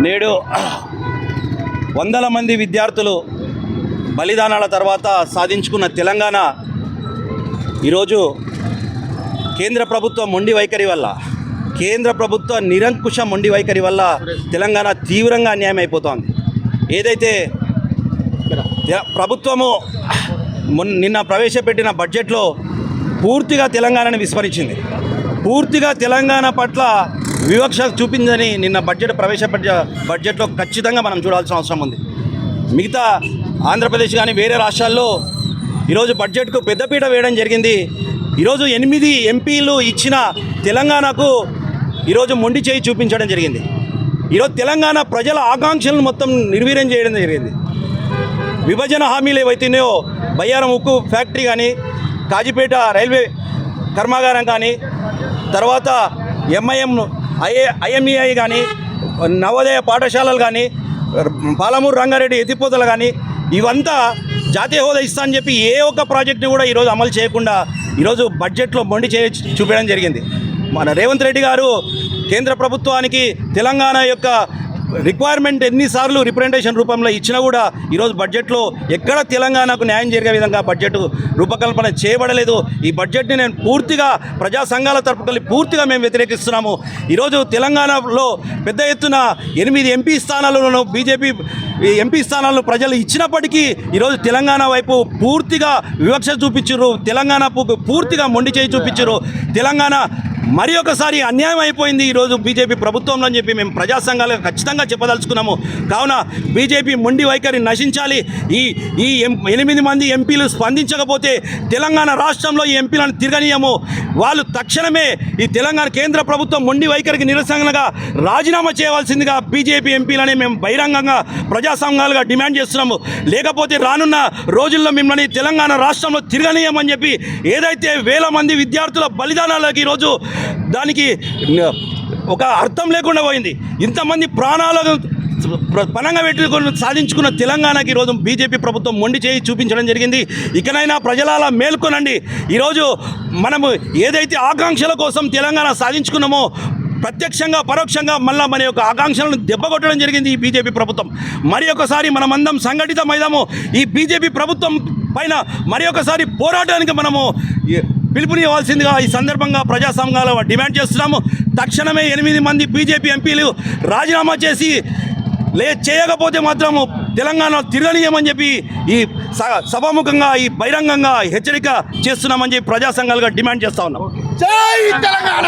నేడు వందల మంది విద్యార్థులు బలిదానాల తర్వాత సాధించుకున్న తెలంగాణ ఈరోజు కేంద్ర ప్రభుత్వ మొండి వైఖరి వల్ల కేంద్ర ప్రభుత్వ నిరంకుశ మొండి వైఖరి వల్ల తెలంగాణ తీవ్రంగా అన్యాయం అయిపోతోంది. ఏదైతే తె- ప్రభుత్వము నిన్న ప్రవేశపెట్టిన బడ్జెట్లో పూర్తిగా తెలంగాణను విస్మరించింది. పూర్తిగా తెలంగాణ పట్ల వివక్ష చూపిందని నిన్న బడ్జెట్ ప్రవేశపెట్ట బడ్జెట్లో ఖచ్చితంగా మనం చూడాల్సిన అవసరం ఉంది. మిగతా ఆంధ్రప్రదేశ్ కానీ వేరే రాష్ట్రాల్లో ఈరోజు బడ్జెట్కు పెద్దపీట వేయడం జరిగింది. ఈరోజు ఎనిమిది ఎంపీలు ఇచ్చిన తెలంగాణకు ఈరోజు మొండి చేయి చూపించడం జరిగింది. ఈరోజు తెలంగాణ ప్రజల ఆకాంక్షలను మొత్తం నిర్వీర్యం చేయడం జరిగింది. విభజన హామీలు ఏవైతున్నాయో బయ్యారం ఉక్కు ఫ్యాక్టరీ కానీ కాజీపేట రైల్వే కర్మాగారం కానీ తర్వాత ఎంఐఎం ఐఏ ఐఎంఈఐ కానీ నవోదయ పాఠశాలలు కానీ పాలమూరు రంగారెడ్డి ఎత్తిపోతలు కానీ ఇవంతా జాతీయ హోదా ఇస్తా అని చెప్పి ఏ ఒక్క ప్రాజెక్ట్ని కూడా ఈరోజు అమలు చేయకుండా ఈరోజు బడ్జెట్లో మొండి చే చూపించడం జరిగింది. మన రేవంత్ రెడ్డి గారు కేంద్ర ప్రభుత్వానికి తెలంగాణ యొక్క రిక్వైర్మెంట్ ఎన్నిసార్లు రిప్రజెంటేషన్ రూపంలో ఇచ్చినా కూడా ఈరోజు బడ్జెట్లో ఎక్కడ తెలంగాణకు న్యాయం జరిగే విధంగా బడ్జెట్ రూపకల్పన చేయబడలేదు. ఈ బడ్జెట్ని నేను పూర్తిగా ప్రజా సంఘాల తరపుకల్లి పూర్తిగా మేము వ్యతిరేకిస్తున్నాము. ఈరోజు తెలంగాణలో పెద్ద ఎత్తున ఎనిమిది ఎంపీ స్థానాలను బీజేపీ ఈ ఎంపీ స్థానాలను ప్రజలు ఇచ్చినప్పటికీ ఈరోజు తెలంగాణ వైపు పూర్తిగా వివక్ష చూపించారు తెలంగాణ పూర్తిగా మొండి చేయి చూపించారు తెలంగాణ మరి ఒకసారి అన్యాయం అయిపోయింది ఈరోజు బీజేపీ ప్రభుత్వంలో అని చెప్పి మేము ప్రజా సంఘాలుగా ఖచ్చితంగా చెప్పదలుచుకున్నాము. కావున బీజేపీ మొండి వైఖరి నశించాలి. ఈ ఈ ఎం ఎనిమిది మంది ఎంపీలు స్పందించకపోతే తెలంగాణ రాష్ట్రంలో ఈ ఎంపీలను తిరగనీయము. వాళ్ళు తక్షణమే ఈ తెలంగాణ కేంద్ర ప్రభుత్వం మొండి వైఖరికి నిరసనగా రాజీనామా చేయవలసిందిగా బీజేపీ ఎంపీలని మేము బహిరంగంగా ప్రజా సంఘాలుగా డిమాండ్ చేస్తున్నాము. లేకపోతే రానున్న రోజుల్లో మిమ్మల్ని తెలంగాణ రాష్ట్రంలో తిరగనీయమని చెప్పి ఏదైతే వేల మంది విద్యార్థుల బలిదానాలకు ఈరోజు దానికి ఒక అర్థం లేకుండా పోయింది. ఇంతమంది ప్రాణాలను పనంగా పెట్టుకుని సాధించుకున్న తెలంగాణకి ఈరోజు బీజేపీ ప్రభుత్వం మొండి చేయి చూపించడం జరిగింది. ఇకనైనా ప్రజల మేల్కొనండి. ఈరోజు మనము ఏదైతే ఆకాంక్షల కోసం తెలంగాణ సాధించుకున్నామో ప్రత్యక్షంగా పరోక్షంగా మళ్ళా మన యొక్క ఆకాంక్షలను దెబ్బగొట్టడం జరిగింది ఈ బీజేపీ ప్రభుత్వం. మరి ఒకసారి మనమందం సంఘటితమైదాము ఈ బీజేపీ ప్రభుత్వం పైన మరి ఒకసారి పోరాటానికి మనము పిలుపునివ్వాల్సిందిగా ఈ సందర్భంగా ప్రజా సంఘాలు డిమాండ్ చేస్తున్నాము. తక్షణమే ఎనిమిది మంది బీజేపీ ఎంపీలు రాజీనామా చేసి లే చేయకపోతే మాత్రము తెలంగాణ తిరగనీయమని చెప్పి ఈ స- సభాముఖంగా ఈ బహిరంగంగా హెచ్చరిక చేస్తున్నామని చెప్పి ప్రజా సంఘాలుగా డిమాండ్ చేస్తా ఉన్నాం. జై తెలంగాణ!